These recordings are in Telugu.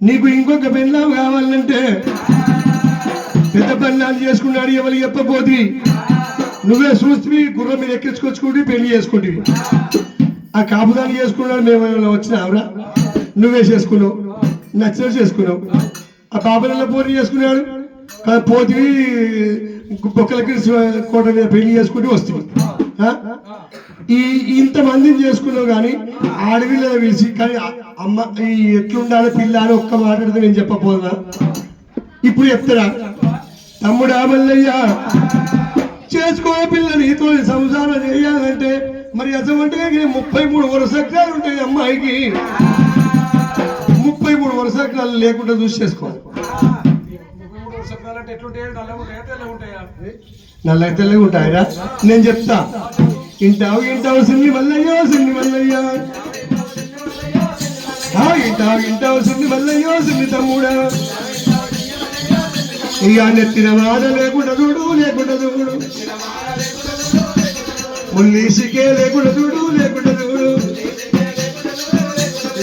నీకు ఇంకొక పెళ్ళాం కావాలంటే పెద్ద పెళ్ళాలు చేసుకున్నాడు ఎవరు చెప్పబోతుంది నువ్వే చూస్తే గుర్రం మీద ఎక్కించుకొచ్చుకుంటే పెళ్ళి చేసుకుంటివి ఆ కాపుదాన్ని చేసుకున్నాడు మేము ఏమైనా వచ్చినావురా? నువ్వే చేసుకున్నావు నచ్చిన చేసుకున్నావు. ఆ పాపలలో పోటీ చేసుకున్నాడు? పోతివి బొక్కలకి కోట మీద పెళ్ళి చేసుకుంటూ వస్తుంది. ఈ ఇంతమందిని చేసుకున్నావు కానీ ఆడవిళ్ళ పిలిచి కానీ అమ్మ ఈ ఎట్లుండాలి పిల్ల అని ఒక్క మాట్లాడితే నేను చెప్పపోదా ఇప్పుడు చెప్తారా తమ్ముడా మల్లయ్య చేసుకో పిల్ల నీతో సంసారం చేయాలంటే మరి అటువంటి ముప్పై మూడు వరుసక్రాలు ఉంటాయి అమ్మాయికి. ముప్పై మూడు వరుసక్రాలు లేకుండా చూసి చేసుకోవాలి. నల్ల తెల్లగా ఉంటాయిరా? నేను చెప్తా. ఇంటావు ఇంటావు సిన్ని మల్లయ్యో సిన్ని మల్లయ్యా. ఇంటావు ఇంటావు సిన్ని మల్లయ్యో సిన్ని తమ్ముడా. ఇక నెత్తిన వాడ లేకుండా చూడు లేకుండా చూడు. ముల్లీసికే లేకుండా చూడు లేకుండా చూడు.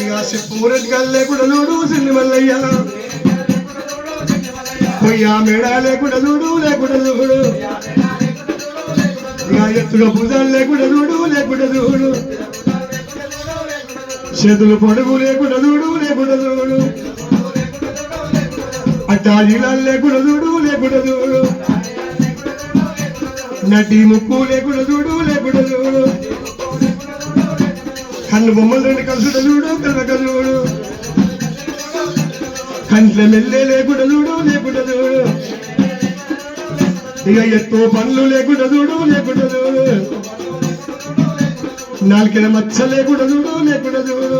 ఇక పూరెట్కాలు లేకుండా చూడు సిన్ని మల్లయ్యా. కొయ్యా మేడ లేకుండా చూడు లేకుండా చూడు ఇక ఎత్తుగా భుజాలు లేకుండా చూడు లేకుండా చూడు చేతులు పొడుగు లేకుండా చూడు లేకుండా చూడు అట్టాజీలాలు లేకుండా చూడు లేకుండా చూడు నటి ముక్కు లేకుండా చూడు లేకుండా చూడు కన్ను బొమ్మలు రెండు కలుసుట చూడు కలక చూడు కంట్లమెల్లె లేకుండా చూడు లేకుండా చూడు ఇక ఎత్తు పనులు లేకుండా చూడు లేకుండా చూడు నాలుకైన మచ్చ లేకుండా చూడు లేకుండా చూడు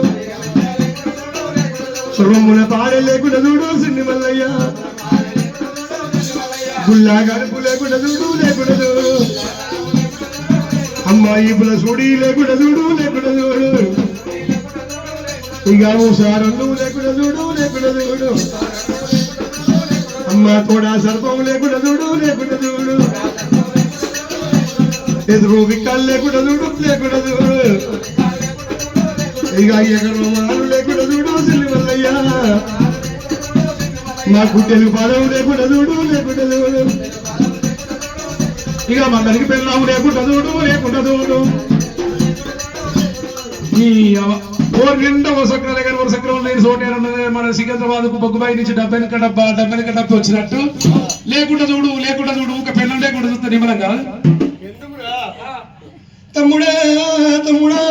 సొమ్మున పాడే లేకుండా చూడు సిన్ని మల్లయ్య. గుల్లా గడుపు లేకుండా చూడు లేకుండా చూడు అమ్మాయి పుల సుడి లేకుండా చూడు లేకుండా చూడు ఇక సారండు లేకుండా చూడు లేకుండా చూడు. అమ్మ కూడా సర్పం లేకుండా చూడు లేకుండా చూడు. ఎదురు విక్కలు లేకుండా చూడు లేకుండా చూడు. ఇక ఎగరు మాలు లేకుండా చూడు సిల్లివల్లయ్యా మాకు తెలుగు పదవు లేకుండా చూడు లేకుండా చూడు. ఇక మందరికి పెళ్ళాము లేకుండా చూడు లేకుండా చూడు. ఈ ఓ నిండా వసక్రాల దగ్గర వసక్రం లేని చోటు ఏడున్నది మన సికింద్రాబాద్కు బొగ్గుబాయి నుంచి డబ్బెనక డబ్బా డబ్బెనక డబ్బు వచ్చినట్టు. లేకుండా చూడు లేకుండా చూడు ఒక పెళ్ళం లేకుండా చూస్తే నిమ్మలం కాదు తమ్ముడా తమ్ముడా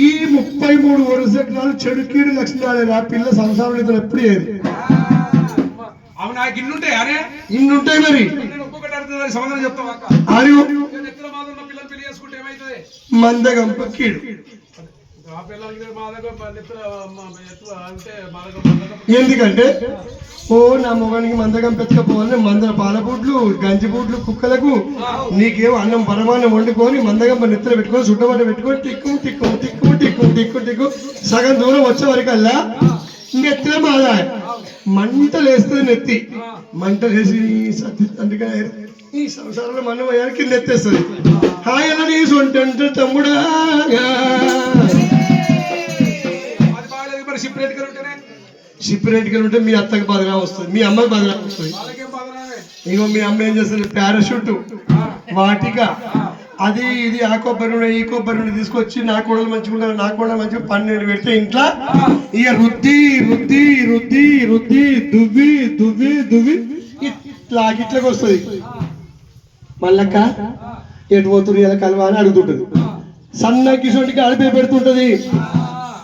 ఈ ముప్పై మూడు వరుస ఎకరాలు చెడు కీడు లక్షణాలు ఆ పిల్ల సంసారం ఇతను ఎప్పుడు ఏది అవును నాకు ఇన్నుంటాయి అరే ఇన్నుంటాయి మరి. నేను మందగం దగ్గర ఎందుకంటే ఓ నా మొగానికి మందగం పెట్టుకపోవాలని మందర పాలబూట్లు గంజిబూట్లు కుక్కలకు నీకేం అన్నం పరమాన్నం వండుకొని మందగంప నెత్తలు పెట్టుకొని సుట్టబట్ట పెట్టుకొని టిక్కు టిక్కు టిక్కు టిక్కు టిక్కు టిక్కు. సగం దూరం వచ్చే వరకల్లా నెత్తిన బాధ మంట లేస్తుంది నెత్తి. మంట లేచి సత్తి. అందుకని ఈ సంసారంలో మనం అయ్యారు కింద ఎత్తేస్తుంది. హాయ్ నీ సొంట తమ్ముడా? ఉంటేనే. సిపరేట్గా ఉంటే మీ అత్తకి బదనా వస్తుంది మీ అమ్మకి బదనా వస్తుంది. ఇగో మీ అమ్మ ఏం చేస్తుంది? పారాషూట్ వాటిక. అది ఇది ఆ కొబ్బరి నూనె ఈ కొబ్బరి నూనె తీసుకొచ్చి నా కోడలు మంచిగా నా కోడలు మంచిగా పన్నెండు పెడితే ఇంట్లో ఇక రుద్ది రుద్ది రుద్ది రుద్ది దువ్వి దువ్వి దువ్వి ఇట్లా ఇట్లకి వస్తుంది. మళ్ళక్క ఎటు పోతుంది ఇలా కలవా అని అడుగుతుంటది. సన్న కిషోడికి అడిపే పెడుతుంటది.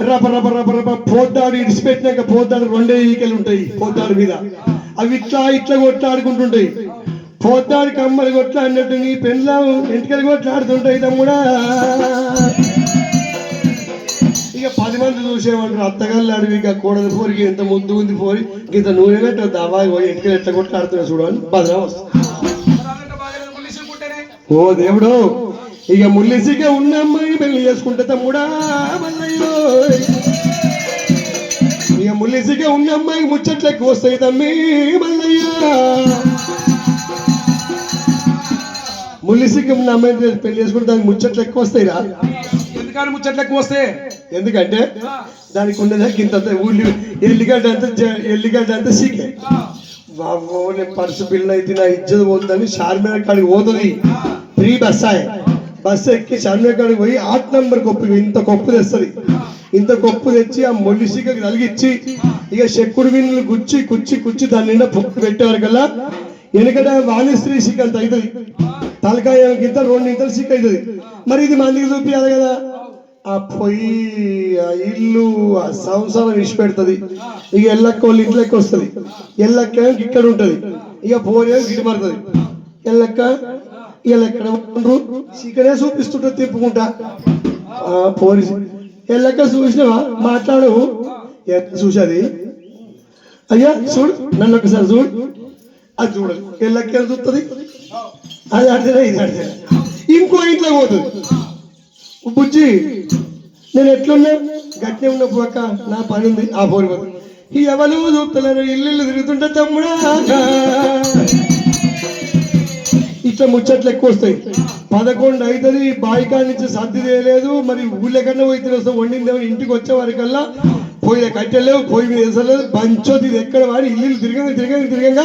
రప రప రప రప పోద్దాడు ఇడిచిపెట్టినాక పోద్దాడు రెండే ఈకలు ఉంటాయి పోద్దాడు మీద. అవి ఇట్లా ఇట్లా కొట్లాడుకుంటుంటాయి. పోద్దాడు కమ్మలు కొట్లాడినట్టు నీ పెళ్ళం ఎంటికలు కొట్లాడుతుంటాయి తమ్ముడా. ఇక పది మంది చూసేవాళ్ళు అత్తగాళ్ళు అడివి ఇక కోడలు పోరికి ఎంత ముందు ఉంది పోరి. ఇంత నూనె పెట్టద్దు? దవా ఎంటికలు ఎట్లా కొట్లాడుతున్నా చూడని బదనా వస్తుంది. ఓ దేవుడు ఇక ముల్లిసిగా ఉన్న అమ్మాయి పెళ్ళి చేసుకుంటే తమ్ముడా మల్లయ్యో. ఇక ముల్లిసిగా ఉన్న అమ్మాయి ముచ్చట్లకి వస్తాయి తమ్మి మల్లయ్య. ముల్లిసిగా ఉన్న అమ్మాయి పెళ్ళి చేసుకుంటే దానికి ముచ్చట్లు ఎక్కువ వస్తాయి రా ఎందుకని ముచ్చట్లు ఎక్కువ వస్తే ఎందుకంటే దానికి ఉన్నదానికి ఇంత ఉల్లి ఎల్లిగడ్డ అంతా ఎల్లిగడ్డ అంతా సీకే. బాబు నేను పర్సు బిల్ అయితే నా ఇజ్జత్ పోతుందని చార్మినార్ కాడికి పోతుంది. ఫ్రీ బస్ ఆయ్. బస్ ఎక్కి చార్మినార్ పోయి ఆట్ నంబర్ కొప్పు ఇంత కొప్పు తెస్తుంది. ఇంత కొప్పు తెచ్చి ఆ మొలిసికి సీకకి తలిగిచ్చి ఇక చెక్కుడు విన్నులు గుచ్చి కుచ్చి కుచ్చి దాని నిండా పొక్కు పెట్టేవారు కల్లా వెనకట వాణిశ్రీ సిక్ అంత అవుతుంది తలకాయ గింత రెండు ఇంతలు సిక్ అవుతుంది మరి ఇది మందికి చూపించాలి కదా. ఆ పొయ్యి ఆ ఇల్లు ఆ సంసారం విడిచిపెడుతుంది. ఇక ఎల్లక్క వాళ్ళ ఇంట్లోకి వస్తుంది. ఎల్లక్క ఇక్కడ ఉంటుంది ఇక పోరే గిటి పడుతుంది ఎల్లక్క వీళ్ళు ఎక్కడ ఉండరు? ఇక్కడే చూపిస్తుంటే తిప్పుకుంటా. ఆ పోరి ఎల్లక్క చూసినావా? మాట్లాడు. చూసేది అయ్యా చూడు. నన్ను ఒకసారి చూడు. అది చూడదు ఎల్లక్క ఏం చూస్తుంది అది అడితేనే ఇది అడితే. ఇంకో ఇంట్లో పోతుంది. బుజ్జి నేను ఎట్లున్నా? గట్టినే ఉన్న పోక నా పని ఉంది. ఆ పోరు ఎవరు చూస్తలేరు? ఇల్లు ఇల్లు తిరుగుతుంటే తమ్ముడా. ఇట్లా ముచ్చట్లు ఎక్కువ వస్తాయి. పదకొండు అవుతుంది బాయికాడ నుంచి సర్ది చేయలేదు మరి ఊళ్ళో పోయి తినేస్తాం. వండింది ఇంటికి వచ్చే వరకల్లా పోయి కట్టెలేవు పోయి మీద వేసలేదు బంచోది ఇది ఎక్కడ వాడి? ఇల్లు తిరగంగా తిరగంగా తిరగంగా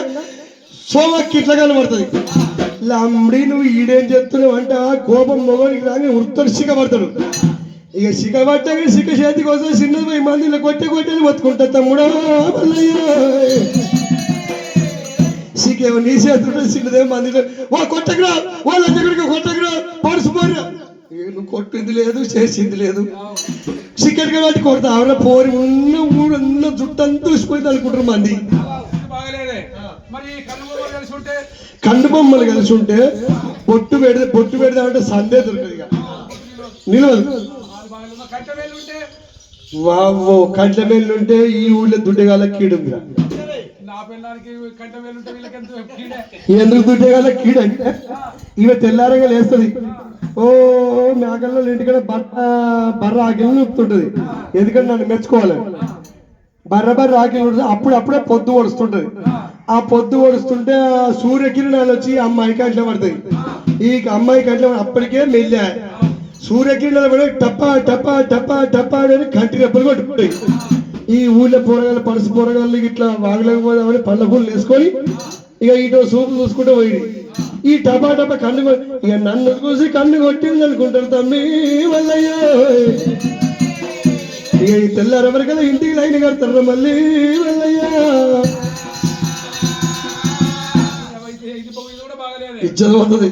సోమక్కి ఇట్లా కనబడుతుంది. లమ్డి నువ్వు ఈడేం చెప్తున్నావు అంటే? ఆ కోపం మొగడికి రాని ఉత్తరు సిగబడతాడు ఇక సిగబట్టాక సిగ చేతికి వస్తే చిన్నది పోయి మందిలో కొట్టే కొట్టేది బతుకుంటా తమ్ముడా సీకేమో నీ చేతుడు సిన్నదే మందిలో వా కొట్టకురా వాళ్ళ దగ్గరికి కొట్టకురా పరుసు పోరు నువ్వు కొట్టింది లేదు చేసింది లేదు. చికెన్ కాబట్టి కొడతా ఆవిడ పోరి ఉన్న ఊరున్న జుట్టంతా ఉసిపోయింది అనుకుంటారు మంది కన్ను బొమ్మలు కలిసి ఉంటే పొట్టు పెడితే పొట్టు పెడదామంటే సందే దొరకదు ఇక. నిలవదు. వాళ్ళు ఉంటే కంట్ల మేలు ఉంటే ఈ ఊళ్ళో దుడ్డగాల కీడుందిరా. కీడే? ఎందుకు ఇవి తెల్లారగా లేస్తుంది. ఓ మేకల్లో ఇంటికాడ బట్ట బర్ర ఆకిలి నొప్పుతుంటది ఎందుకంటే నన్ను మెచ్చుకోవాలి. బర్ర బర్ర ఆకిలి అప్పుడు అప్పుడే పొద్దు ఒడుస్తుంటది. ఆ పొద్దు ఒడుస్తుంటే ఆ సూర్యకిరణాలు వచ్చి అమ్మాయి కంట్లో పడతాయి. ఈ అమ్మాయి కంట్లో అప్పటికే మెల్లె. సూర్యకిరణాలు పడి టప్పా టప్పా టప్పా టప్పా అని కంటి రెప్పలు కొట్టుకుంటాయి. ఈ ఊళ్ళో పోరగాళ్ళు పడుసు పోరగాళ్ళు ఇట్లా వాగలేకపోదామని పళ్ళ పూలు వేసుకొని ఇక ఇటు సూపు చూసుకుంటూ పోయి ఈ టపా టపా కన్ను ఇక నన్ను చూసి కన్ను కొట్టింది అనుకుంటారు తమ్మి వల్లయ్య. ఇక ఈ తెల్లారెవరు కదా ఇంటికి లైన్ కడతారు మళ్ళీ బాగలేదే ఇచ్చదు పోతుంది.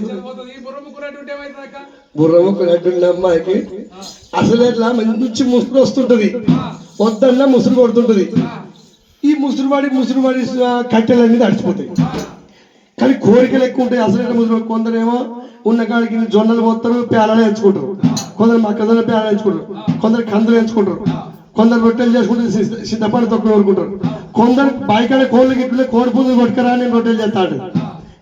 అమ్మాయికి. అసలు ఇట్లా మంచి ముసురు వస్తుంటది. వద్దన్నా ముసురు కొడుతుంటుంది. ఈ ముసురువాడి ముసురువాడి కట్టెలన్నీ తడిచిపోతాయి కానీ కోరికలు ఎక్కువ ఉంటాయి. అసలు ముసురు కొందరేమో ఉన్న కాడికి జొన్నలు పోతారు పేలాలు ఎంచుకుంటారు కొందరు మొక్కజొన్న పేలాలు ఎంచుకుంటారు కొందరు కందులు ఎంచుకుంటారు కొందరు రొట్టెలు చేసుకుంటే సిద్ధపడి తొక్కులు కోరుకుంటారు కొందరు బాయికాడ కోళ్ళు గిట్లే కోడి పుంజులు కొట్టుకరా నేను రొట్టెలు చేస్తాడు.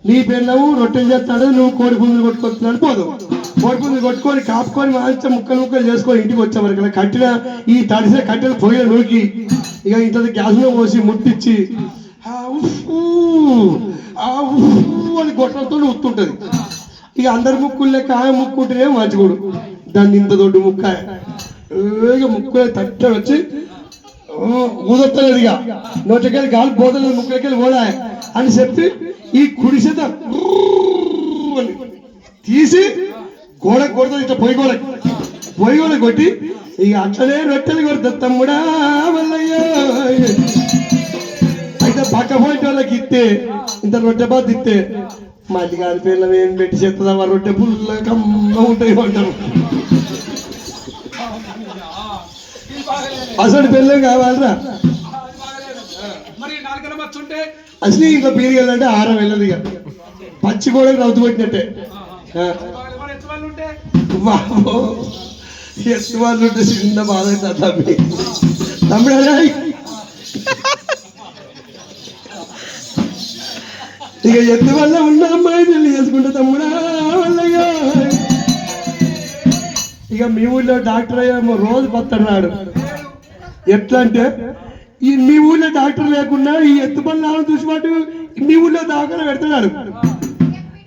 నీ పిల్లవు రొట్టెలు చేస్తాడు నువ్వు కోడి పుంజులు కొట్టుకొస్తున్నాడు పోదు. కోడి కొట్టుకొని కాపుకొని మంచిగా ముక్కలు ముక్కలు చేసుకొని ఇంటికి వచ్చే వరకు కట్టిన ఈ తడిసిన కట్టిన పొయ్యిలో నూకి ఇక ఇంత గ్యాస్లో పోసి ముట్టించి ఆ ఆ అని గొట్టలతో ఉత్తుంటది. ఇక అందరి ముక్కులు లెక్క ఆ ముక్కుంటేనే మంచిగుడు. దాన్ని ఇంత దొడ్డు ముక్క. ఇక ముక్కు తట్ట వచ్చి ఊదొత్తలేదు ఇక. నోటికెళ్ళి గాలి పోతలేదు ముక్కులకెళ్ళి పోదా అని చెప్పి ఈ కుడిసేత తీసి గోడ కొడుతుంది ఇట్లా పొయ్యి గోడ. పొయ్యి గోడ కొట్టి ఇక అట్లనే రొట్టెలు కొడుతుంది తమ్ముడా వల్లయ్య. అయితే పక్క పోయిన వాళ్ళకి ఇస్తే ఇంత రొట్టె బాధ ఇస్తే మళ్ళీ గారి పిల్లలు ఏం పెట్టి చేస్తుందా మా రొట్టె పుల్ల కమ్మ ఉంటాయి అంటారు. అసలు పిల్లలు కావాలరా? అసలు ఇంట్లో పీరియాలంటే ఆరం వెళ్ళదు ఇక. పచ్చి కూడా రౌతు కొట్టినట్టే ఉంటే వామ్మో. ఎత్తు వాళ్ళు ఉంటే చిన్న బాధ అవుతుంది తమ్మి అరే. ఇక ఎత్తు వల్ల ఉన్న అమ్మాయి పెళ్ళి చేసుకుంటే తమ్ముడా వల్లయ్యా ఇక మీ ఊళ్ళో డాక్టర్ అయ్యేమో రోజు పత్తన్నాడు ఎట్లా అంటే ఈ మీ ఊళ్ళో డాక్టర్ లేకుండా ఈ ఎత్తు పనులను చూసినట్టు మీ ఊళ్ళో దాఖలు పెడతాడు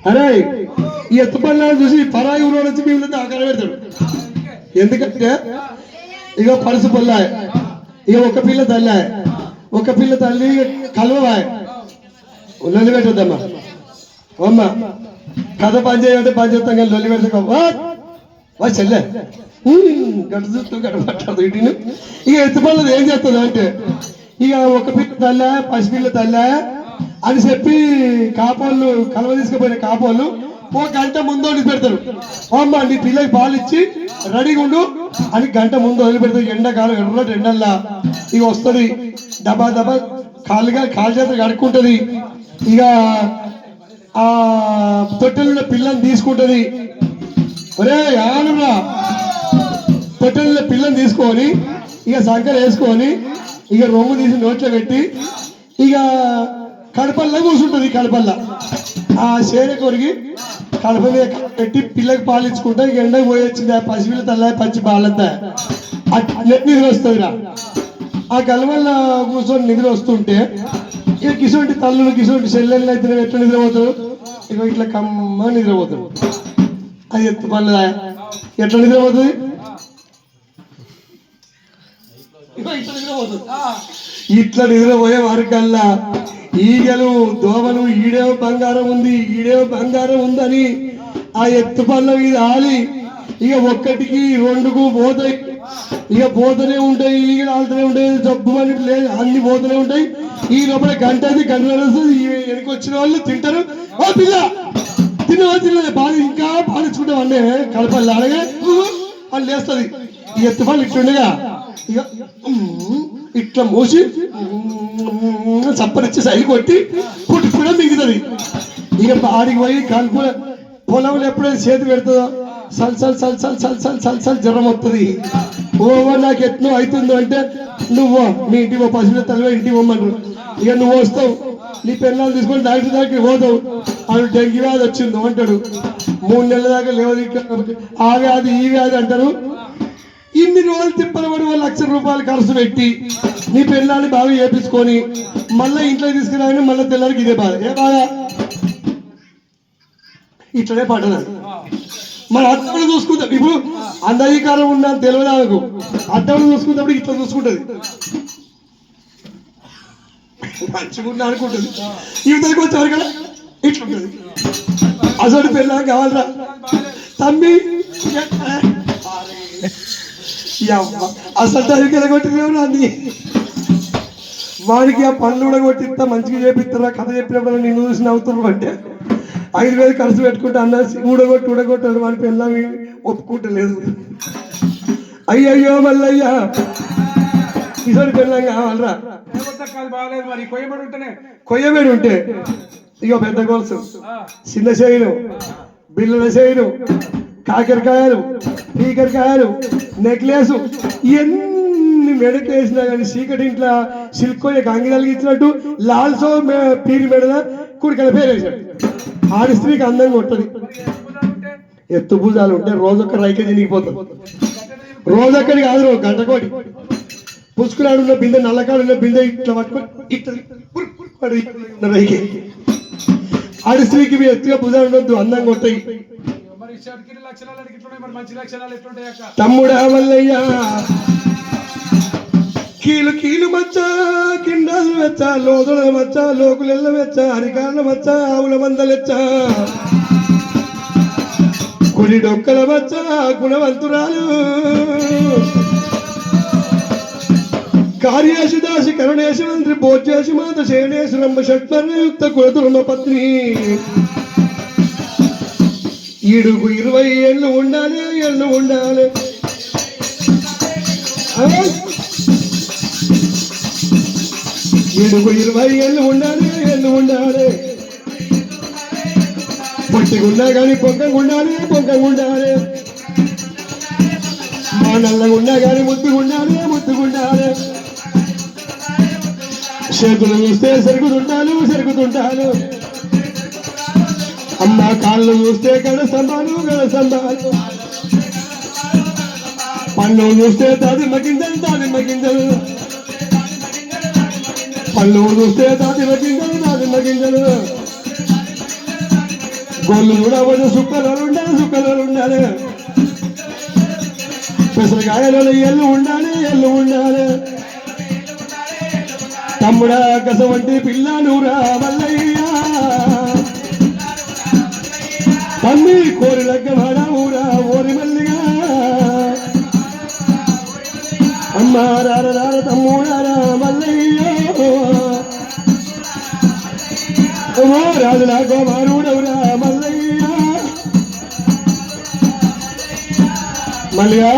అరే ఈ ఎత్తు చూసి పరాయి ఊరు వచ్చి మీ ఊళ్ళో పెడతాడు. ఎందుకంటే ఇక పరుసు పొల్లాయి. ఇక ఒక పిల్ల తల్లాయ. ఒక పిల్ల తల్లి కలవాయ్ లొల్లి పెట్టద్దమ్మా. అమ్మ కథ పని చేయాలంటే పని చేస్తాం కానీ లొల్లి పెడతా వా వా చెల్లె. గట్ట చూస్తూ గట్ట పట్టాడు ఇటును ఇక ఎత్తుపల్లది ఏం చేస్తుంది అంటే ఇక ఒక పిల్ల తల్లా పసి పిల్ల తల్లా అని చెప్పి కాపోళ్ళు కలవ తీసుకుపోయిన కాపోళ్ళు ఓ గంట ముందు వదిలిపెడతారు. ఓ అమ్మ నీ పిల్లకి పాలు ఇచ్చి రెడీగా ఉండు. అని గంట ముందు వదిలి పెడతారు ఎండాకాలం ఎర్రటి ఎండల్లా. ఇక వస్తుంది. దబా దబా కాలుగా కాలు చేత కడుక్కుంటుంది. ఇక ఆ తొట్టెలున్న పిల్లని తీసుకుంటది. ఒరే ఆనురా తొట్టెలున్న పిల్లని తీసుకొని ఇక సంకర వేసుకొని ఇక రొమ్ము తీసి నోట్లో పెట్టి ఇక కడపల్లా కూర్చుంటుంది కడపల్ల. ఆ చేర కొరిగి కడప మీద పెట్టి పిల్లకి పాలు ఇక ఎండకు పోయి పసిపిల్ల తల్ల పచ్చి పాలంతా అట్లా నిద్ర వస్తుంది ఆ కలవల్ల కూర్చొని నిద్ర వస్తుంటే ఇక కిసోటి తల్లులు కిసోటి చెల్లెళ్ళు అయితే ఎట్లా నిద్రపోతారు ఇక ఇట్లా కమ్మ నిద్రపోతారు అది ఎత్తు పనులు ఎట్లా నిద్రపోతుంది? ఇట్లా నిద్రపోతుంది ఇట్లా నిద్రపోయే వారికల్లా ఈగలు దోమలు ఈడేమో బంగారం ఉంది ఈడేమో బంగారం ఉందని ఆ ఎత్తు పళ్ళ మీద ఆలి ఇక ఒక్కటికి రెండుకు పోతాయి. ఇక పోతూనే ఉంటాయి ఈగలు ఆడుతూనే ఉంటాయి జబ్బు అని లేదు అన్ని పోతూనే ఉంటాయి. ఈ లోపల గంట అది గంట నడుస్తుంది వెనక వచ్చిన వాళ్ళు తింటారు. ఓ పిల్ల! తిన్నవా తిన్నది బాగా ఇంకా పాలించుకుంటాం అన్నీ? కలపల్లి అలాగే అని లేస్తుంది ఈ ఎత్తు పళ్ళు ఇట్లుండగా. ఇక ఇట్లా మోసి ఉమ్, చప్పరిచ్చి సైడ్ కొట్టి పుట్టి కూడా మిగుతుంది ఇక ఆడికి పోయి కలుపు పొలంలో ఎప్పుడైతే చేతి పెడుతుందో సల్ సల్ సల్ సల్ సల్ సల్ సల్ సల్ జ్వరం వస్తుంది ఓవో నాకు ఎట్నో అవుతుందో అంటే నువ్వు మీ ఇంటి పో పశువుల తల్లి ఇంటి పోమన్నారు ఇక నువ్వు వస్తావు నీ పిల్లలు తీసుకొని డాక్టర్ దగ్గరికి పోతావు. అవి డెంగ్యూ వ్యాధి వచ్చింది అంటాడు. మూడు నెలల దాకా లేవదు ఆ వ్యాధి ఈ వ్యాధి అంటారు. ఇన్ని రోజులు తిప్పలు పడి లక్ష రూపాయలు ఖర్చు పెట్టి నీ పెళ్ళాన్ని బాగా చేపించుకొని మళ్ళీ ఇంట్లో తీసుకురాని మళ్ళీ పిల్లలకి ఇదే బాధ. ఏ బాధ? ఇట్లనే పడ్డది మన అద్దములు చూసుకుంటాం. ఇప్పుడు అంధీకారం ఉన్న తెలియదు ఆమెకు. అద్దములు చూసుకున్నప్పుడు ఇట్లా చూసుకుంటది. మంచిగా అనుకుంటుంది. ఇవతలకి వచ్చారు కదా? ఇట్లుంటది. అసలు పిల్ల కావాలరా? తమ్మి అసలు టైంకి కొట్టినేవు నాన్ని. వాడికి ఆ పనులు కూడా కొట్టిస్తా మంచిగా చేపిస్తారా కథ చెప్పినప్పుడు నేను చూసి నవ్వుతున్నారు అంటే ఐదు వేలు ఖర్చు పెట్టుకుంటే అన్న ఊడగొట్టి ఊడగొట్టాడు వాడి పిల్లవి ఒప్పుకుంటలేదు. అయ్యయ్యో మల్లయ్యా కిషోర్ పిల్లం కావాలరా? కాదు బాగాలేదు మరి కొయ్యబడి ఉంటేనే. కొయ్యబేడు ఉంటే ఇగో పెద్ద గోల్సు. చిన్న చేయిలు బిల్లుల చేయిలు కాకరకాయలు పీకరకాయలు నెక్లెస్ ఎన్ని మెడకేసినా కానీ చీకటి ఇంట్లో సిల్కోయ కాంగిరాలు ఇచ్చినట్టు లాల్సో మే- పీరి మెడద కుడికల పేరు ఆడి స్త్రీకి అందంగా ఉంటుంది ఎత్తు భుజాలు ఉంటే రోజొక్క రైక తినిగిపోతుంది రోజొక్కడి కాదు గంట గంటకోటి. పుసుకురాడు ఉన్న బిందె నల్లకాడున్న బిందె ఇట్లా పట్టుకొని ఇట్లా ఆడి స్త్రీకి ఎత్తుగా భుజాలు ఉండొద్దు అందంగా ఉంటాయి మరి షర్కిని లక్షణాలు ఎట్లున్నాయి మరి మంచి లక్షణాలు ఎట్లుంటాయి అక్క తమ్ముడా మల్లయ్య కీలు కీలు మచ్చ కిండాలు వెచ్చ లోదుల మచ్చ లోకులెల్ల మెచ్చ అరికాళ్ళ మచ్చ ఆవుల మందలెచ్చ. కుడి డొక్కల మచ్చ గుణవంతురాలు. కార్యేషు దాసి కరుణేశు మంత్రి భోజేశు మాత శేణేశు రంభ షట్మర్యుక్త కులతుర్మ పత్ని. ఈడుకు ఇరవై ఏళ్ళు ఉండాలి ఏళ్ళు ఉండాలి. ఆ? ఈడుకు ఇరవై ఏళ్ళు ఉండాలి ఏళ్ళు ఉండాలి. పొట్టిగున్నా కానీ పొంగగా ఉండాలి పొంగగా ఉండాలి. మా ఉన్నా కానీ ముద్దుగా ఉండాలి ముద్దుగా చేతులు చూస్తే సరుగుతుంటాను సరుగుతుంటాను అమ్మ కాళ్ళు చూస్తే గడ స్తంభాలు పళ్ళు చూస్తే దాదిమ్మ గింజలు దాదిమ్మ గింజలు. పళ్ళు చూస్తే దాదిమ్మ గింజలు దాదిమ్మ గింజలు. గొల్లు కూడా కొంచెం సుక్కలు ఉండాలి సుక్కలు ఉండాలి. పెసరకాయలలో ఎల్లు ఉండాలి ఎల్లు ఉండాలి. తమ్ముడా కస వంటి పిల్ల రా మల్లయ్యా. తమ్మి కోరిలగ్గ వాడ ఊరా ఓరి మల్లిగా అమ్మ రార రార తమ్ముడారా మల్లయ్యో ఓ రాజులా గోమారుడవురా మల్లయ్య మల్లిగా